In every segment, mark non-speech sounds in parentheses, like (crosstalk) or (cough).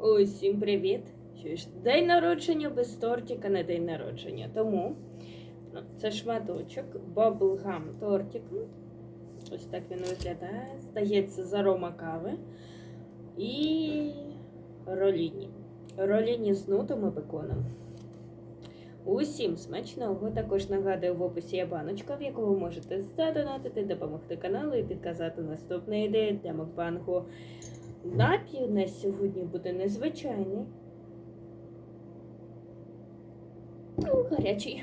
Усім привіт! Що день народження без тортика не день народження. Тому ну, це шматочок, баблгам тортику. Ось так він виглядає. Стається з арома кави. І роліні. Роліні з нутом і беконом. Усім смачного. Також нагадую, в описі є баночка, в яку ви можете задонатити, допомогти каналу і підказати наступні ідеї для мукбангу. Напій у нас сьогодні буде незвичайний. Ну, гарячий.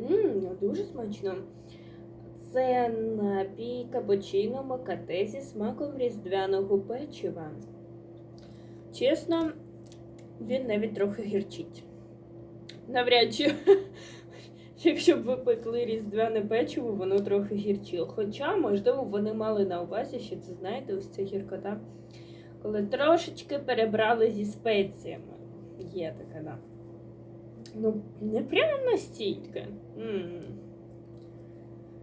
Ммм, дуже смачно. Це напій капучино макате зі смаком різдвяного печива. Чесно, він навіть трохи гірчить. Навряд чи, якщо б ви пекли різдвяне печиво, воно трохи гірчило. Хоча, можливо, вони мали на увазі, що це, знаєте, ось ця гіркота, коли трошечки перебрали зі спеціями. Є така, да. Ну, не прямо настільки. м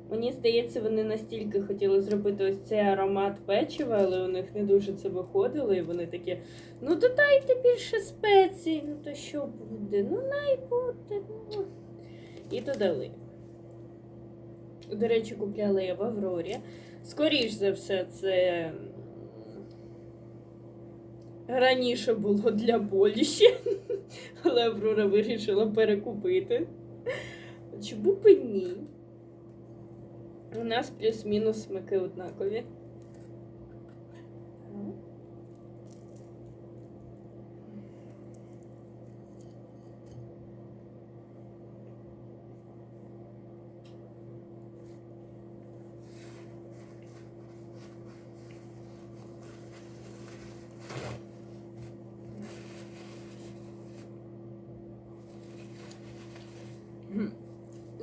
Мені здається, вони настільки хотіли зробити ось цей аромат печива, але у них не дуже це виходило, і вони такі, ну додайте більше спецій, ну то що буде? Ну най буде. ну». І додали. До речі, купляла я в Аврорі. Скоріш за все, це раніше було для боліші, (laughs) але Аврора вирішила перекупити. Чому б і ні? У нас плюс-мінус смаки однакові.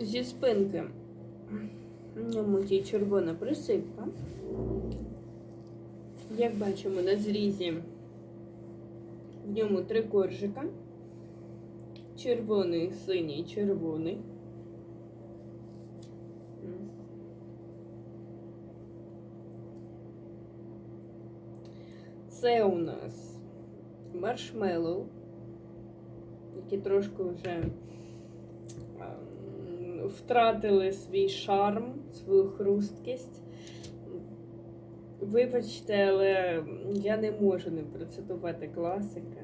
Зі спинки. В ньому є червона присипка. Як бачимо на зрізі, в ньому три коржика. Червоний, синій, червоний. Це у нас маршмеллоу, які трошки вже втратили свій шарм, свою хрусткість. Вибачте, але я не можу не процитувати класика.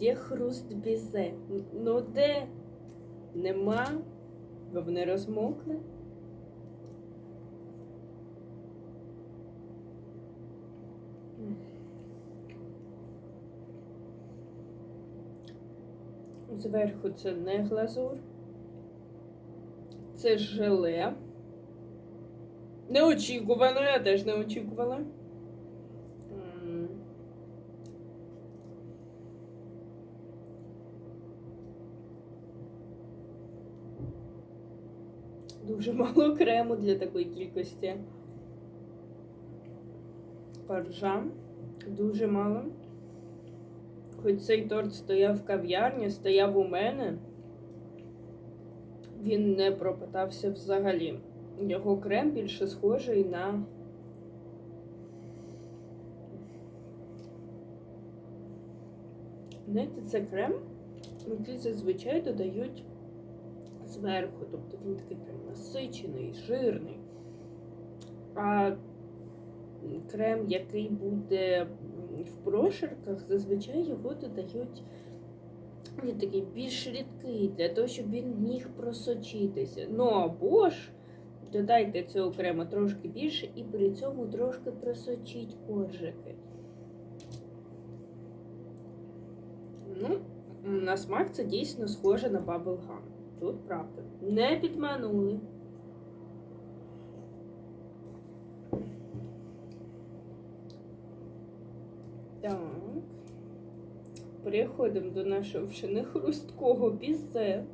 Де хруст бізе? Ну де? Нема, бо вони розмокли. Зверху це не глазур. Це желе. Неочікувано, я теж не очікувала. Дуже мало крему для такої кількості. Паржа. Дуже мало. Хоч цей торт стояв в кав'ярні, стояв у мене, він не пропитався взагалі. Його крем більше схожий на. Знаєте, це крем, який зазвичай додають зверху. Тобто він такий прям насичений, жирний. А крем, який буде в прошарках, зазвичай його додають. Він такий більш рідкий, для того, щоб він міг просочитися. Ну або ж додайте цього крема трошки більше і при цьому трошки просочіть коржики. Ну, на смак це дійсно схоже на баблгам. Тут правда. Не підманули. Так. Переходимо до нашого вже не хрусткого бізе.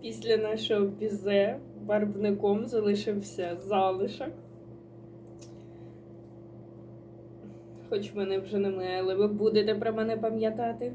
Після нашого бізе барвником залишився залишок. Хоч мене вже немає, але ви будете про мене пам'ятати.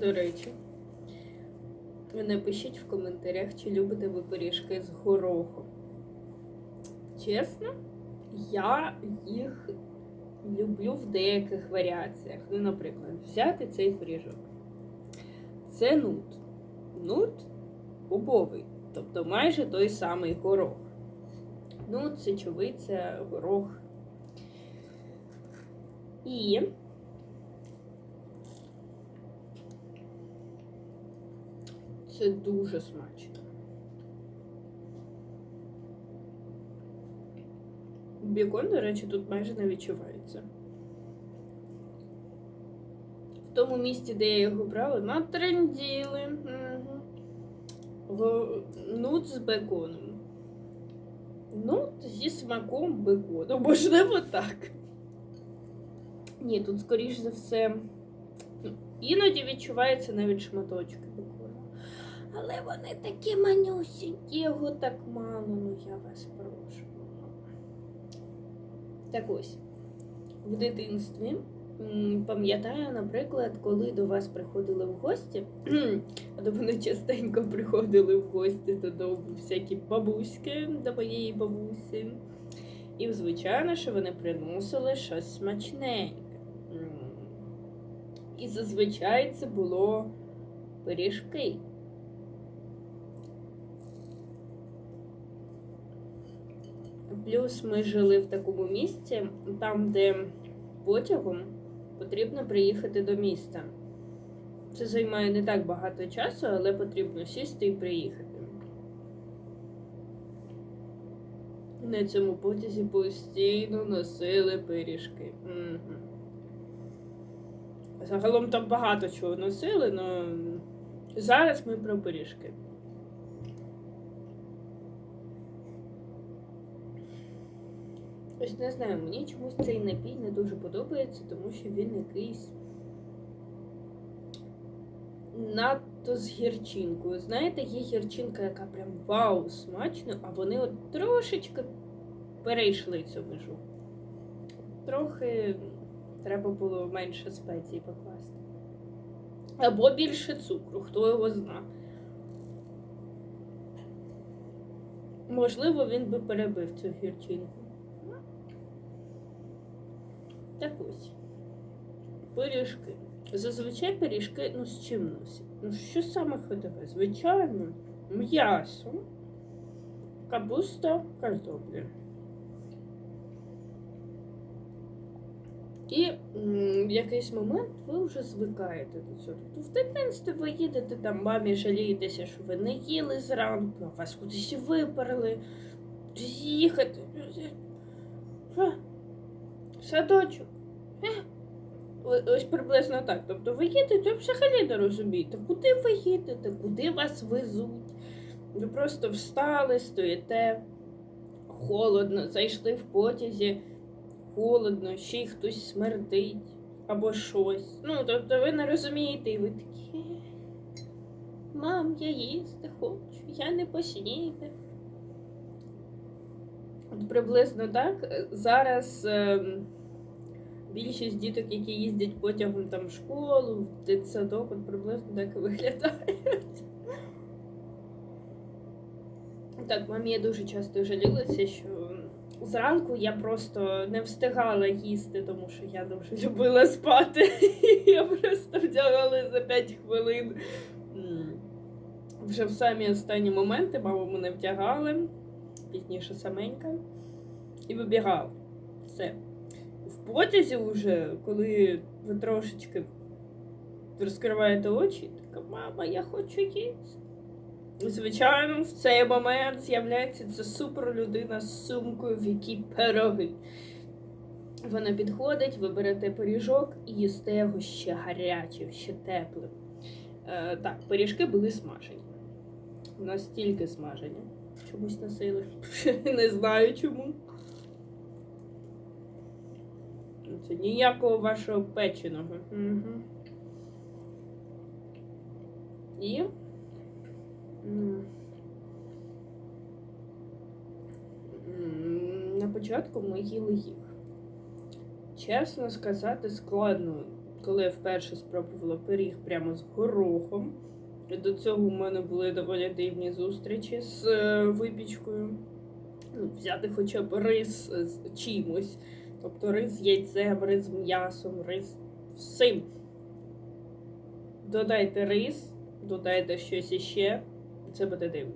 До речі, напишіть в коментарях, чи любите ви пиріжки з горохом. Чесно, я їх люблю в деяких варіаціях. Ну, наприклад, взяти цей пиріжок. Це нут. Нут бобовий, тобто майже той самий горох. Нут, сечовиця, горох. І Це дуже смачно. Бікон, до речі, тут майже не відчувається. В тому місці, де я його брала, натренділи. Угу. Нут з беконом. Нут зі смаком бекону. Можливо, так. Ні, тут, скоріш за все, іноді відчувається навіть шматочки бекону. Але вони такі манюсінькі, його так мало, ну я вас прошу. Так ось, в дитинстві пам'ятаю, наприклад, коли до вас приходили в гості, а до мене частенько приходили в гості додому всякі бабуськи до моєї бабусі. І, звичайно, що вони приносили щось смачненьке. І зазвичай це було пиріжки. Плюс ми жили в такому місці, там, де потягом потрібно приїхати до міста. Це займає не так багато часу, але потрібно сісти і приїхати. На цьому потязі постійно носили пиріжки. Угу. Загалом там багато чого носили, але зараз ми про пиріжки. Ось не знаю, мені чомусь цей напій не дуже подобається, тому що він якийсь надто з гірчинкою. Знаєте, є гірчинка, яка прям вау, смачно, а вони от трошечки перейшли цю межу. Трохи треба було менше спецій покласти. Або більше цукру, хто його зна. Можливо, він би перебив цю гірчинку. Так ось. Пиріжки. Зазвичай пиріжки, ну з чим носять? Ну, що саме ходове? Звичайно, м'ясо, капуста, картопля. І в якийсь момент ви вже звикаєте до цього. Тобто в дитинстві ви їдете там, мамі жалієтеся, що ви не їли зранку, вас кудись виперли. Їхати. Садочок. Ось приблизно так. Тобто ви їдете, ви взагалі не розумієте, куди ви їдете, куди вас везуть. Ви просто встали, стоїте, холодно, зайшли в потязі, холодно, ще й хтось смердить або щось. Ну, тобто ви не розумієте, і ви такі. Мам, я їсти хочу, я не поснідав. Приблизно так. Зараз ем, більшість діток, які їздять потягом там в школу, в дитсадок, от приблизно так і виглядають. Так, мамі я дуже часто жалілася, що зранку я просто не встигала їсти, тому що я дуже любила спати. (laughs) Я просто вдягала за 5 хвилин. Вже в самі останні моменти мама мене вдягали, пізніше саменька, і вибігала. Все. Потязі вже, коли ви трошечки розкриваєте очі, така мама, я хочу їсти. Звичайно, в цей момент з'являється ця супер людина з сумкою, в якій пироги. Вона підходить, ви берете пиріжок і їсте його ще гарячим, ще теплим. Е, так, пиріжки були смажені. Настільки смажені. Чомусь носили. (laughs) Не знаю чому. Це ніякого вашого печеного. Угу. І. На початку ми їли їх. Чесно сказати, складно, коли я вперше спробувала пиріг прямо з горохом. До цього у мене були доволі дивні зустрічі з е, випічкою. Взяти хоча б рис з чимось. Тобто рис з яйцем, рис з м'ясом, рис всім. Додайте рис, додайте щось іще, це буде дивно.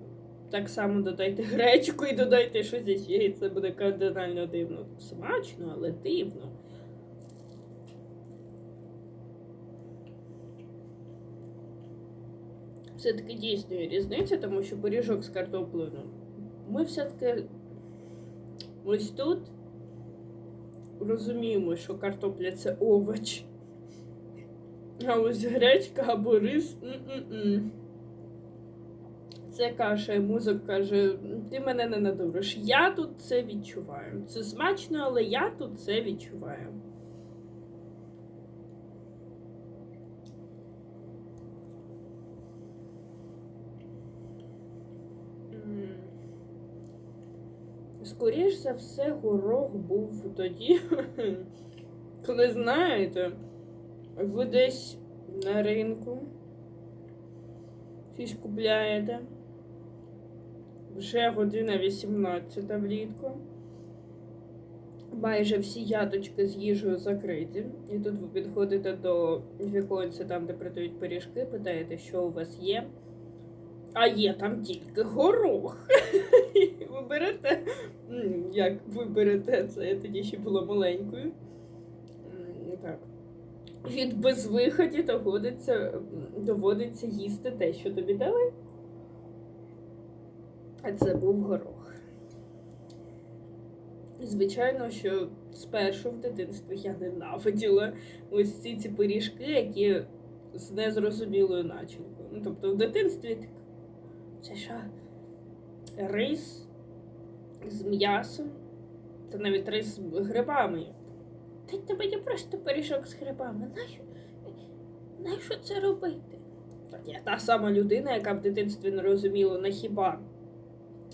Так само додайте гречку і додайте щось іще, і це буде кардинально дивно. Смачно, але дивно. Все-таки дійсно різниця, тому що пиріжок з картоплею. ну, Ми все-таки ось тут розуміємо, що картопля це овоч. А ось гречка або рис. м-м-м. Це каша, і мозок каже, ти мене не надуриш. Я тут це відчуваю. Це смачно, але я тут це відчуваю. М. Скоріш за все, горох був тоді, (laughs) коли знаєте, ви десь на ринку щось купляєте. Вже година 18 влітку. Майже всі ядочки з їжею закриті. І тут ви підходите до віконця, там, де продають пиріжки, питаєте, що у вас є. А є там тільки горох. (laughs) І ви берете. м, Як ви берете це? Я тоді ще була маленькою. Так. Від безвиході доводиться, доводиться їсти те, що тобі дали. А це був горох. Звичайно, що спершу в дитинстві я ненавиділа ось ці ці пиріжки, які з незрозумілою начинкою. Ну, тобто в дитинстві так, це що? Рис з м'ясом, та навіть рис з грибами. Тебе є просто пиріжок з грибами. Нащо, нащо це робити? Я та сама людина, яка в дитинстві не розуміла, на хіба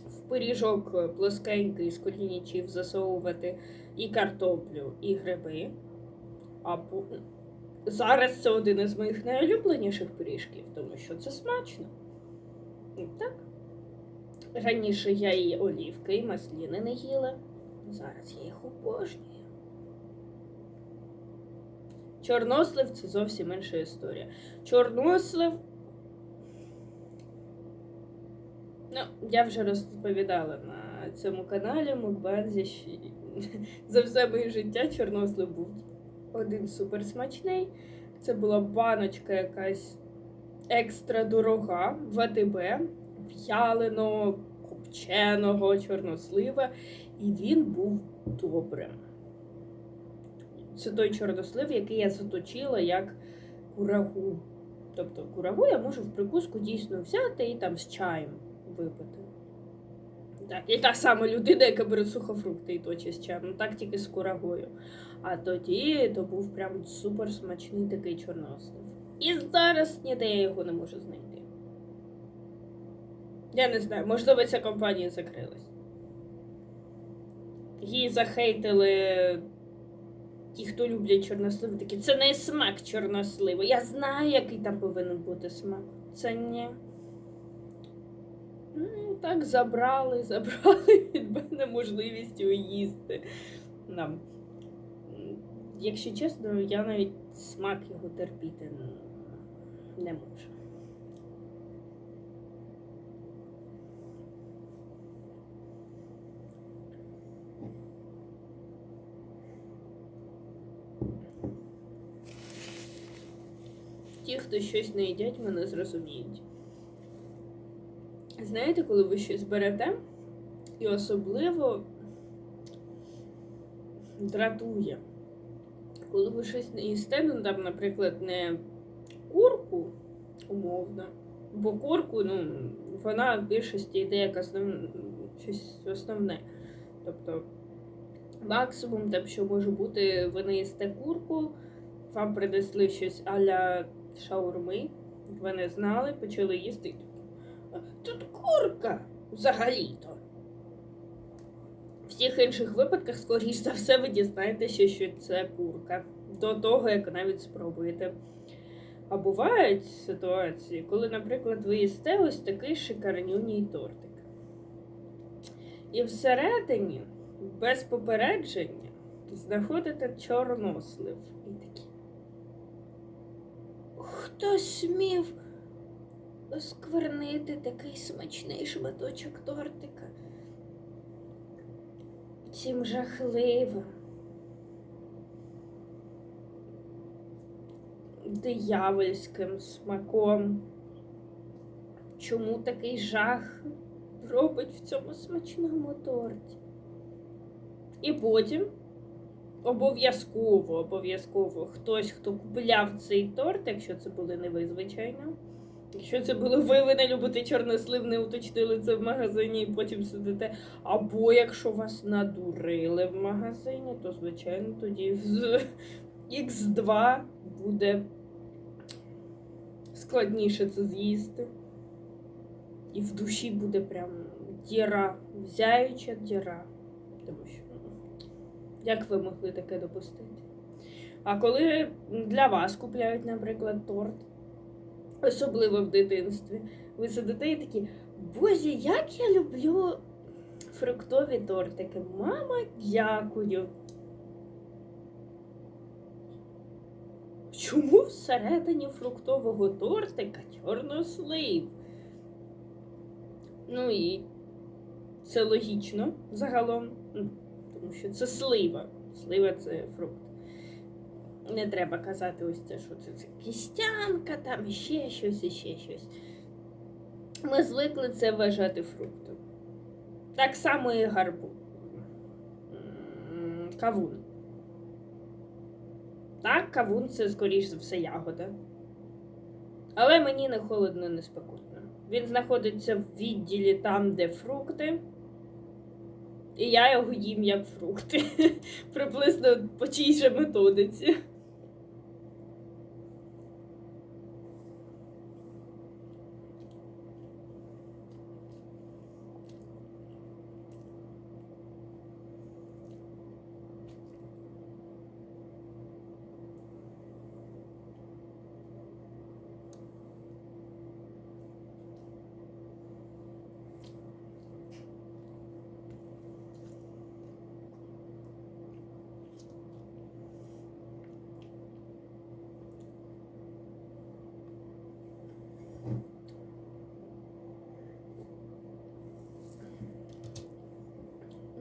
в пиріжок плоскенький з колінічів засовувати і картоплю, і гриби. А зараз це один із моїх найулюбленіших пиріжків, тому що це смачно. Ну, Так. Раніше я і олівки, і масліни не їла. Зараз я їх обожнюю. Чорнослив це зовсім інша історія. Чорнослив. Ну, я вже розповідала на цьому каналі Мукбанзі, (laughs) за все моє життя чорнослив був один суперсмачний. Це була баночка якась екстра дорога в АТБ, в'яленого, копченого чорнослива, і він був добрим. Це той чорнослив, який я заточила як курагу. Тобто курагу я можу в прикуску дійсно взяти і там з чаєм випити. Так, і та сама людина, яка бере сухофрукти і точить з чаєм, ну так тільки з курагою. А тоді то був прям супер такий чорнослив. І зараз ніде я його не можу знайти. Я не знаю, можливо, ця компанія закрилась. Її захейтили ті, хто люблять чорносливи, такі це не смак чорносливу. Я знаю, який там повинен бути смак. Це ні. Ну, так забрали, (laughs) забрали від мене можливість його їсти. Нам. Якщо чесно, я навіть смак його терпіти не можу. Ті, хто щось не їдять, мене зрозуміють. Знаєте, коли ви щось берете, і особливо дратує, коли ви щось не їсте, ну там, наприклад, не курку умовно, бо курку, ну, вона в більшості йде як основ... щось основне. Тобто максимум, там, що може бути, ви не їсте курку, вам принесли щось аля шаурми, ви не знали, почали їсти. і такі, «А, Тут курка взагалі-то. В всіх інших випадках, скоріш за все, ви дізнаєтеся, що це курка. До того, як навіть спробуєте. А бувають ситуації, коли, наприклад, ви їсте ось такий шикарнюній тортик. І всередині, без попередження, знаходите чорнослив. І такі. Хто смів осквернити такий смачний шматочок тортика? Цим жахливим. диявольським смаком. Чому такий жах робить в цьому смачному торті? І потім обов'язково, обов'язково хтось, хто купляв цей торт, якщо це були не ви, звичайно. Якщо це було ви, ви не любите чорнослив, не уточнили це в магазині і потім сидите. Або якщо вас надурили в магазині, то звичайно тоді з Х2 буде складніше це з'їсти. І в душі буде прям діра, зяюча діра. Тому що як ви могли таке допустити? А коли для вас купляють, наприклад, торт, особливо в дитинстві, ви сидите і такі, Боже, як я люблю фруктові тортики. Мама, дякую. Чому всередині фруктового тортика чорнослив? Ну і це логічно загалом, тому що це слива. Слива це фрукт. Не треба казати ось це, що це, це кістянка, там ще щось, і ще щось. Ми звикли це вважати фруктом. Так само і гарбу. Кавун. Так, кавун це, скоріш за все, ягода. Але мені не холодно, не спекотно. Він знаходиться в відділі там, де фрукти. І я його їм як фрукти. (laughs) Приблизно по тій же методиці.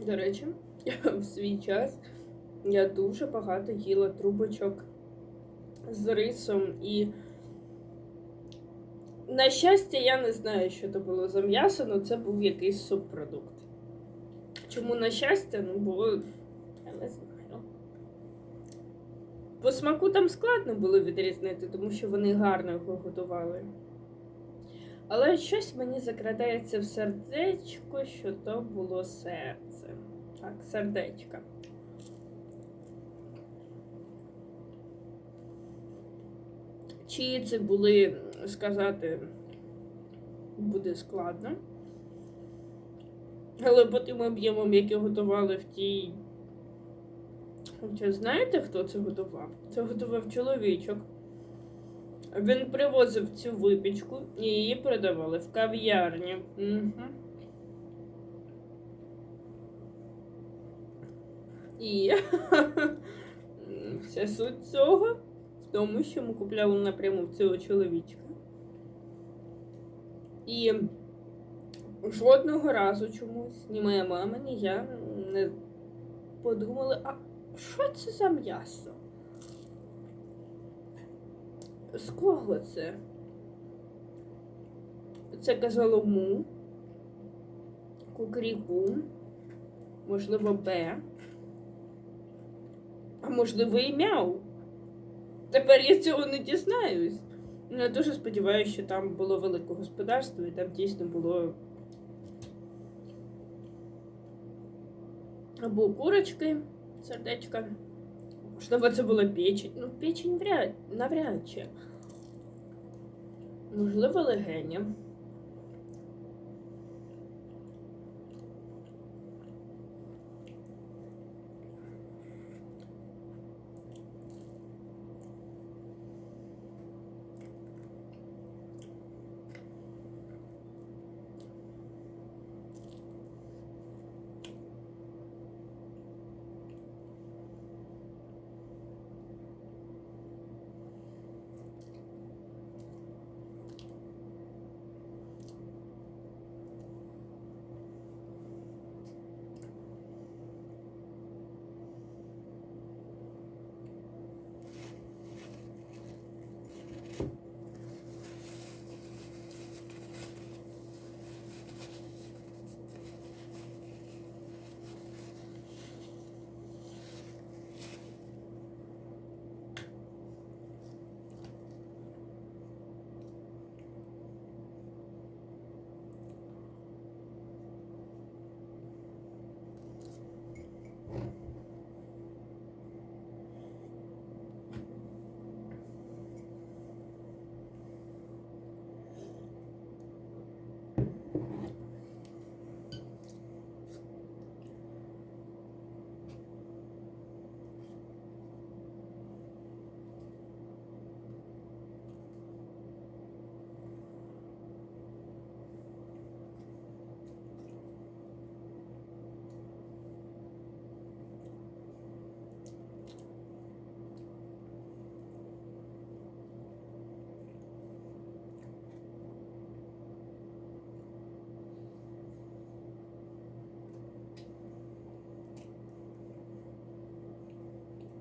До речі, (laughs) в свій час я дуже багато їла трубочок з рисом і. На щастя, я не знаю, що це було за м'ясо, але це був якийсь субпродукт. Чому на щастя? Ну, бо я не знаю. По смаку там складно було відрізнити, тому що вони гарно його готували. Але щось мені закрадається в сердечко, що то було серце. Так, сердечко. Чи це були сказати буде складно. Але по тим об'ємам, які готували в тій. Хоча знаєте, хто це готував? Це готував чоловічок. Він привозив цю випічку і її продавали в кав'ярні. Угу. І (laughs) вся суть цього в тому, що ми купляли напряму в цього чоловічка. І жодного разу чомусь ні моя мама, ні я не подумали, а що це за м'ясо? З кого це? Це казало му. Кукріку. Можливо, Б. А можливо, і мяу. Тепер я цього не дізнаюсь. Ну, я дуже сподіваюся, що там було велике господарство і там дійсно було. Або курочки, сердечка. Можливо, це була печень. Ну, печень вряд, навряд чи. Можливо, легеня.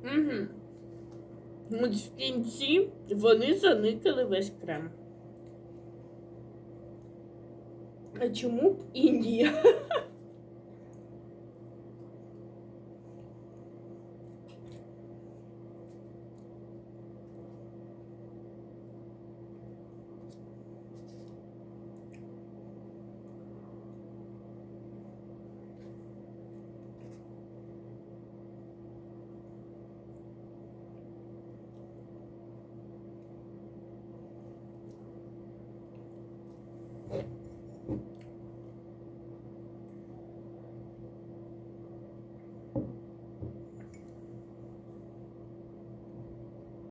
Угу. От в кінці вони заникали весь крем. А чому б Індія? (laughs)